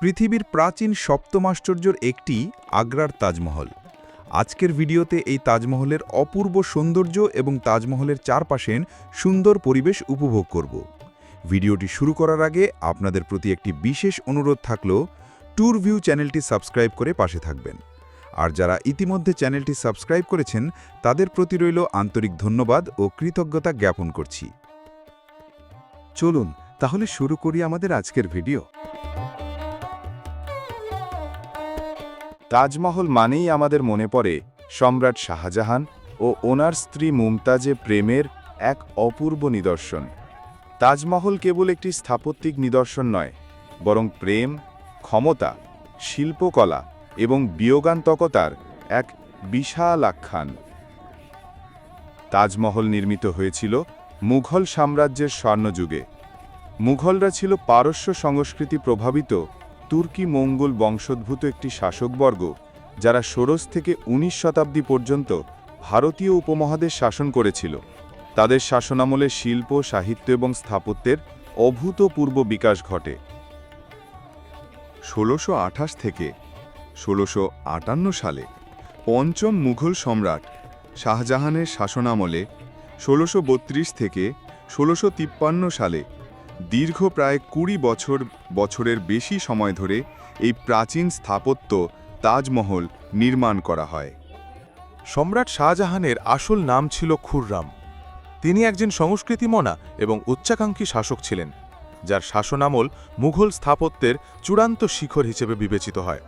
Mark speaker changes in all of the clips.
Speaker 1: পৃথিবীর প্রাচীন সপ্তম আশ্চর্যর একটি আগ্রার তাজমহল। আজকের ভিডিওতে এই তাজমহলের অপূর্ব সৌন্দর্য এবং তাজমহলের চারপাশের সুন্দর পরিবেশ উপভোগ করব। ভিডিওটি শুরু করার আগে আপনাদের প্রতি একটি বিশেষ অনুরোধ থাকল, ট্যুর ভিউ চ্যানেলটি সাবস্ক্রাইব করে পাশে থাকবেন। আর যারা ইতিমধ্যে চ্যানেলটি সাবস্ক্রাইব করেছেন, তাদের প্রতি রইল আন্তরিক ধন্যবাদ ও কৃতজ্ঞতা জ্ঞাপন করছি।
Speaker 2: চলুন, তাহলে শুরু করি আমাদের আজকের ভিডিও। তাজমহল মানেই আমাদের মনে পড়ে সম্রাট শাহজাহান ও ওনার স্ত্রী মুমতাজে প্রেমের এক অপূর্ব নিদর্শন। তাজমহল কেবল একটি স্থাপত্যিক নিদর্শন নয়, বরং প্রেম, ক্ষমতা, শিল্পকলা এবং বিয়োগান্তকতার এক বিশাল আখ্যান। তাজমহল নির্মিত হয়েছিল মুঘল সাম্রাজ্যের স্বর্ণযুগে। মুঘলরা ছিল পারস্য সংস্কৃতি প্রভাবিত তুর্কি মঙ্গল বংশোদ্ভূত একটি শাসকবর্গ, যারা ষোড়শ থেকে ১৯ শতাব্দী পর্যন্ত ভারতীয় উপমহাদেশ শাসন করেছিল। তাদের শাসনামলে শিল্প, সাহিত্য এবং স্থাপত্যের অভূতপূর্ব বিকাশ ঘটে। ষোলোশো থেকে ষোলোশো সালে পঞ্চম মুঘল সম্রাট শাহজাহানের শাসনামলে ষোলোশো থেকে ষোলোশো সালে দীর্ঘ প্রায় কুড়ি বছর, বছরের বেশি সময় ধরে এই প্রাচীন স্থাপত্য তাজমহল নির্মাণ করা হয়।
Speaker 3: সম্রাট শাহজাহানের আসল নাম ছিল খুররাম। তিনি একজন সংস্কৃতিমনা এবং উচ্চাকাঙ্ক্ষী শাসক ছিলেন, যার শাসনামল মুঘল স্থাপত্যের চূড়ান্ত শিখর হিসেবে বিবেচিত হয়।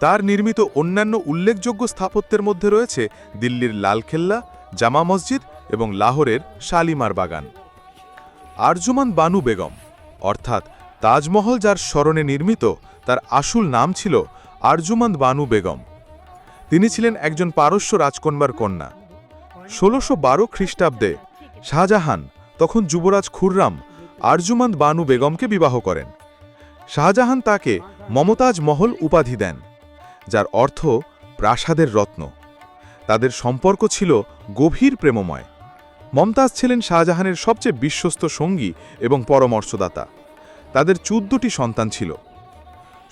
Speaker 3: তার নির্মিত অন্যান্য উল্লেখযোগ্য স্থাপত্যের মধ্যে রয়েছে দিল্লির লালকেল্লা, জামা মসজিদ এবং লাহোরের শালিমার বাগান। আরজুমান বানু বেগম, অর্থাৎ তাজমহল যার স্মরণে নির্মিত তার আসল নাম ছিল আরজুমান্দ বানু বেগম। তিনি ছিলেন একজন পারস্য রাজকন্যার কন্যা। ষোলোশো বারো খ্রিস্টাব্দে শাহজাহান তখন যুবরাজ খুররাম আরজুমান্দ বানু বেগমকে বিবাহ করেন। শাহজাহান তাকে মমতাজ মহল উপাধি দেন, যার অর্থ প্রাসাদের রত্ন। তাদের সম্পর্ক ছিল গভীর প্রেমময়। মমতাজ ছিলেন শাহজাহানের সবচেয়ে বিশ্বস্ত সঙ্গী এবং পরামর্শদাতা। তাদের চোদ্দটি সন্তান ছিল।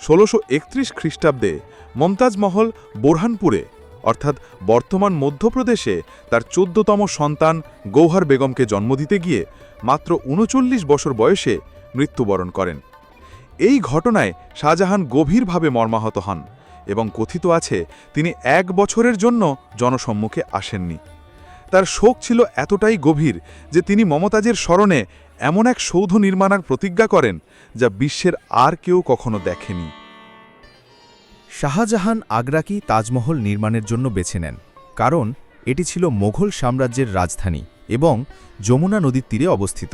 Speaker 3: ষোলোশো একত্রিশ খ্রিস্টাব্দে মমতাজ মহল বোরহানপুরে, অর্থাৎ বর্তমান মধ্যপ্রদেশে, তার চোদ্দতম সন্তান গৌহার বেগমকে জন্ম দিতে গিয়ে মাত্র উনচল্লিশ বছর বয়সে মৃত্যুবরণ করেন। এই ঘটনায় শাহজাহান গভীরভাবে মর্মাহত হন এবং কথিত আছে, তিনি এক বছরের জন্য জনসম্মুখে আসেননি। তার শোক ছিল এতটাই গভীর যে তিনি মমতাজের স্মরণে এমন এক সৌধ নির্মাণার প্রতিজ্ঞা করেন যা বিশ্বের আর কেউ কখনো দেখেনি।
Speaker 4: শাহজাহান আগ্রাকেই তাজমহল নির্মাণের জন্য বেছে নেন, কারণ এটি ছিল মোঘল সাম্রাজ্যের রাজধানী এবং যমুনা নদীর তীরে অবস্থিত।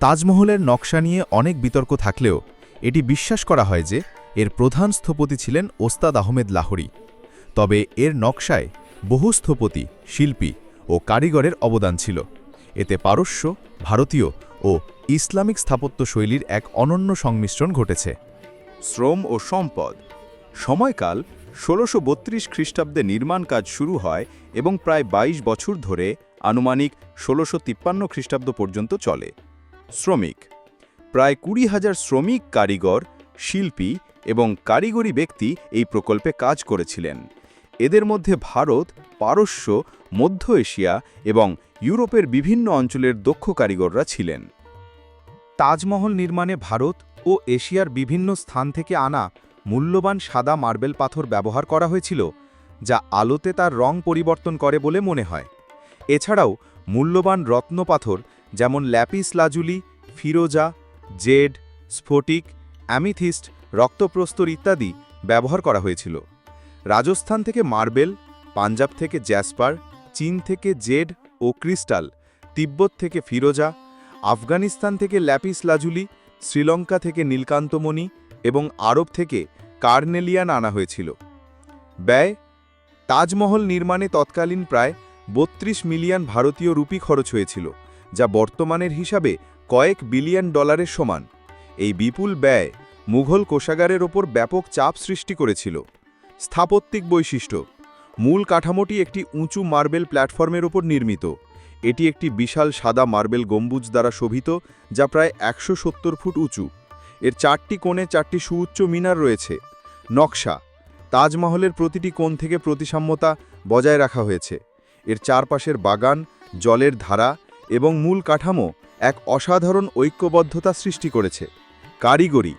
Speaker 4: তাজমহলের নকশা নিয়ে অনেক বিতর্ক থাকলেও এটি বিশ্বাস করা হয় যে এর প্রধান স্থপতি ছিলেন ওস্তাদ আহমেদ লাহোরি। তবে এর নকশায় বহু স্থপতি শিল্পী ও কারিগরের অবদান ছিল। এতে পারস্য, ভারতীয় ও ইসলামিক স্থাপত্য শৈলীর এক অনন্য সংমিশ্রণ ঘটেছে।
Speaker 2: শ্রম ও সম্পদ। সময়কাল ষোলোশো বত্রিশ খ্রিস্টাব্দে নির্মাণ কাজ শুরু হয় এবং প্রায় ২২ বছর ধরে আনুমানিক ষোলোশো তিপ্পান্ন খ্রিস্টাব্দ পর্যন্ত চলে। শ্রমিক। প্রায় কুড়ি হাজার শ্রমিক, কারিগর, শিল্পী এবং কারিগরি ব্যক্তি এই প্রকল্পে কাজ করেছিলেন। এদের মধ্যে ভারত, পারস্য, মধ্য এশিয়া এবং ইউরোপের বিভিন্ন অঞ্চলের দক্ষ কারিগররা ছিলেন।
Speaker 5: তাজমহল নির্মাণে ভারত ও এশিয়ার বিভিন্ন স্থান থেকে আনা মূল্যবান সাদা মার্বেল পাথর ব্যবহার করা হয়েছিল, যা আলোতে তার রং পরিবর্তন করে বলে মনে হয়। এছাড়াও মূল্যবান রত্ন পাথর যেমন ল্যাপিস লাজুলি, ফিরোজা, জেড, স্ফটিক, অ্যামিথিস্ট, রক্তপ্রস্তর ইত্যাদি ব্যবহার করা হয়েছিল। রাজস্থান থেকে মার্বেল, পাঞ্জাব থেকে জ্যাসপার, চীন থেকে জেড ও ক্রিস্টাল, তিব্বত থেকে ফিরোজা, আফগানিস্তান থেকে ল্যাপিস লাজুলি, শ্রীলঙ্কা থেকে নীলকান্তমণি এবং আরব থেকে কার্নেলিয়ান আনা হয়েছিল। ব্যয়, তাজমহল নির্মাণে তৎকালীন প্রায় বত্রিশ মিলিয়ন ভারতীয় রুপি খরচ হয়েছিল, যা বর্তমানের হিসাবে কয়েক বিলিয়ন ডলারের সমান। এই বিপুল ব্যয় মুঘল কোষাগারের ওপর ব্যাপক চাপ সৃষ্টি করেছিল। স্থাপত্যিক বৈশিষ্ট্য। মূল কাঠামোটি একটি উঁচু মার্বেল প্ল্যাটফর্মের ওপর নির্মিত। এটি একটি বিশাল সাদা মার্বেল গম্বুজ দ্বারা শোভিত, যা প্রায় একশো সত্তর ফুট উঁচু। এর চারটি কোণে চারটি সুউচ্চ মিনার রয়েছে। নকশা। তাজমহলের প্রতিটি কোণ থেকে প্রতিসাম্যতা বজায় রাখা হয়েছে। এর চারপাশের বাগান, জলের ধারা এবং মূল কাঠামো এক অসাধারণ ঐক্যবদ্ধতা সৃষ্টি করেছে। কারিগরি।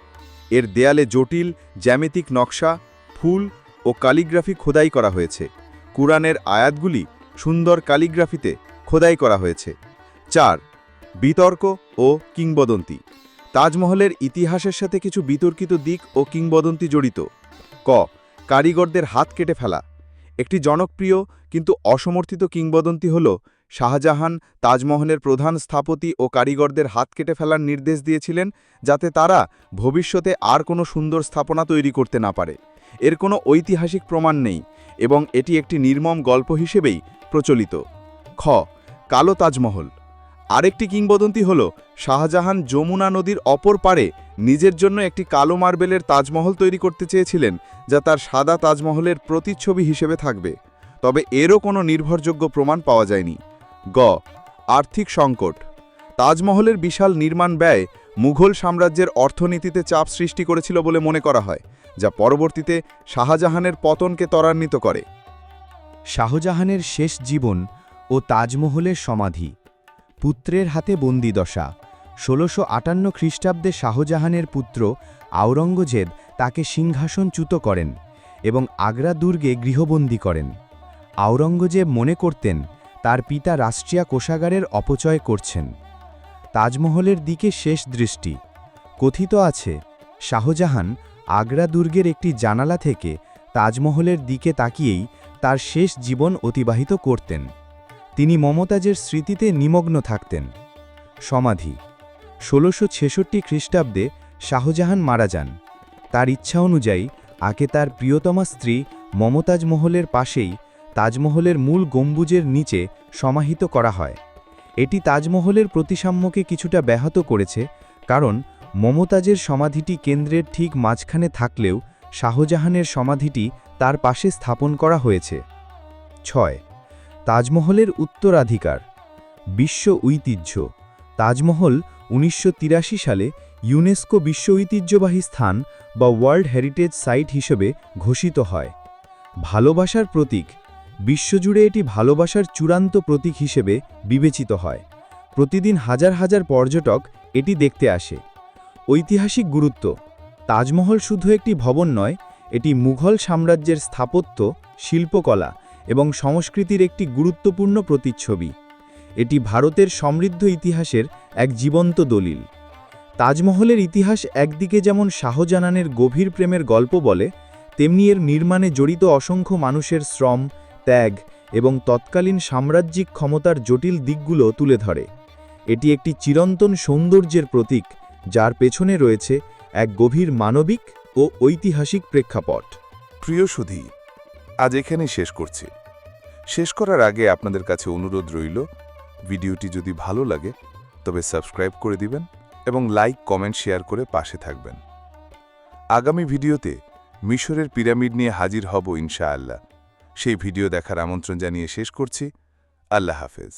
Speaker 5: এর দেয়ালে জটিল, জ্যামিতিক নকশা, ফুল ও কালিগ্রাফি খোদাই করা হয়েছে। কুরআনের আয়াতগুলি সুন্দর কালিগ্রাফিতে খোদাই করা হয়েছে। চার, বিতর্ক ও কিংবদন্তি। তাজমহলের ইতিহাসের সাথে কিছু বিতর্কিত দিক ও কিংবদন্তি জড়িত। ক, কারিগরদের হাত কেটে ফেলা। একটি জনপ্রিয় কিন্তু অসমর্থিত কিংবদন্তি হল শাহজাহান তাজমহলের প্রধান স্থাপতি ও কারিগরদের হাত কেটে ফেলার নির্দেশ দিয়েছিলেন যাতে তারা ভবিষ্যতে আর কোনো সুন্দর স্থাপনা তৈরি করতে না পারে। এর কোনো ঐতিহাসিক প্রমাণ নেই এবং এটি একটি নির্মম গল্প হিসেবেই প্রচলিত। খ, কালো তাজমহল। আরেকটি কিংবদন্তি হল শাহজাহান যমুনা নদীর অপর পারে নিজের জন্য একটি কালো মার্বেলের তাজমহল তৈরি করতে চেয়েছিলেন, যা তার সাদা তাজমহলের প্রতিচ্ছবি হিসেবে থাকবে। তবে এরও কোনো নির্ভরযোগ্য প্রমাণ পাওয়া যায়নি। গ, আর্থিক সংকট। তাজমহলের বিশাল নির্মাণ ব্যয় মুঘল সাম্রাজ্যের অর্থনীতিতে চাপ সৃষ্টি করেছিল বলে মনে করা হয়। যা পরবর্তীতে শাহজাহানের পতনকে ত্বরান্বিত করে।
Speaker 2: শাহজাহানের শেষ জীবন ও তাজমহলের সমাধি। পুত্রের হাতে বন্দিদশা ষোলোশো আটান্ন খ্রিস্টাব্দে শাহজাহানের পুত্র আওরঙ্গজেব তাকে সিংহাসনচ্যুত করেন এবং আগ্রা দুর্গে গৃহবন্দী করেন। আওরঙ্গজেব মনে করতেন, তার পিতা রাষ্ট্রিয়া কোষাগারের অপচয় করছেন। তাজমহলের দিকে শেষ দৃষ্টি। কথিত আছে, শাহজাহান আগ্রা দুর্গের একটি জানালা থেকে তাজমহলের দিকে তাকিয়েই তার শেষ জীবন অতিবাহিত করতেন। তিনি মমতাজের স্মৃতিতে নিমগ্ন থাকতেন। সমাধি। ষোলোশো ছেষট্টি খ্রিস্টাব্দে শাহজাহান মারা যান। তার ইচ্ছা অনুযায়ী আকে তার প্রিয়তমা স্ত্রী মমতাজ মহলের পাশেই তাজমহলের মূল গম্বুজের নিচে সমাহিত করা হয়। এটি তাজমহলের প্রতিসাম্যকে কিছুটা ব্যাহত করেছে, কারণ মমতাজের সমাধিটি কেন্দ্রের ঠিক মাঝখানে থাকলেও শাহজাহানের সমাধিটি তার পাশে স্থাপন করা হয়েছে। ছয়, তাজমহলের উত্তরাধিকার। বিশ্ব ঐতিহ্য। তাজমহল উনিশশো তিরাশি সালে ইউনেস্কো বিশ্ব ঐতিহ্যবাহী স্থান বা ওয়ার্ল্ড হেরিটেজ সাইট হিসেবে ঘোষিত হয়। ভালোবাসার প্রতীক। বিশ্বজুড়ে এটি ভালোবাসার চূড়ান্ত প্রতীক হিসেবে বিবেচিত হয়। প্রতিদিন হাজার হাজার পর্যটক এটি দেখতে আসে। ঐতিহাসিক গুরুত্ব। তাজমহল শুধু একটি ভবন নয়, এটি মুঘল সাম্রাজ্যের স্থাপত্য, শিল্পকলা এবং সংস্কৃতির একটি গুরুত্বপূর্ণ প্রতিচ্ছবি। এটি ভারতের সমৃদ্ধ ইতিহাসের এক জীবন্ত দলিল। তাজমহলের ইতিহাস একদিকে যেমন শাহজাহানের গভীর প্রেমের গল্প বলে, তেমনি এর নির্মাণে জড়িত অসংখ্য মানুষের শ্রম, ত্যাগ এবং তৎকালীন সাম্রাজ্যিক ক্ষমতার জটিল দিকগুলো তুলে ধরে। এটি একটি চিরন্তন সৌন্দর্যের প্রতীক যার পেছনে রয়েছে এক গভীর মানবিক ও ঐতিহাসিক প্রেক্ষাপট।
Speaker 3: প্রিয় সুধী, আজ এখানে শেষ করছি। শেষ করার আগে আপনাদের কাছে অনুরোধ রইল, ভিডিওটি যদি ভালো লাগে, তবে সাবস্ক্রাইব করে দিবেন এবং লাইক, কমেন্ট, শেয়ার করে পাশে থাকবেন। আগামী ভিডিওতে মিশরের পিরামিড নিয়ে হাজির হব ইনশাআল্লাহ। সেই ভিডিও দেখার আমন্ত্রণ জানিয়ে শেষ করছি। আল্লাহ হাফেজ।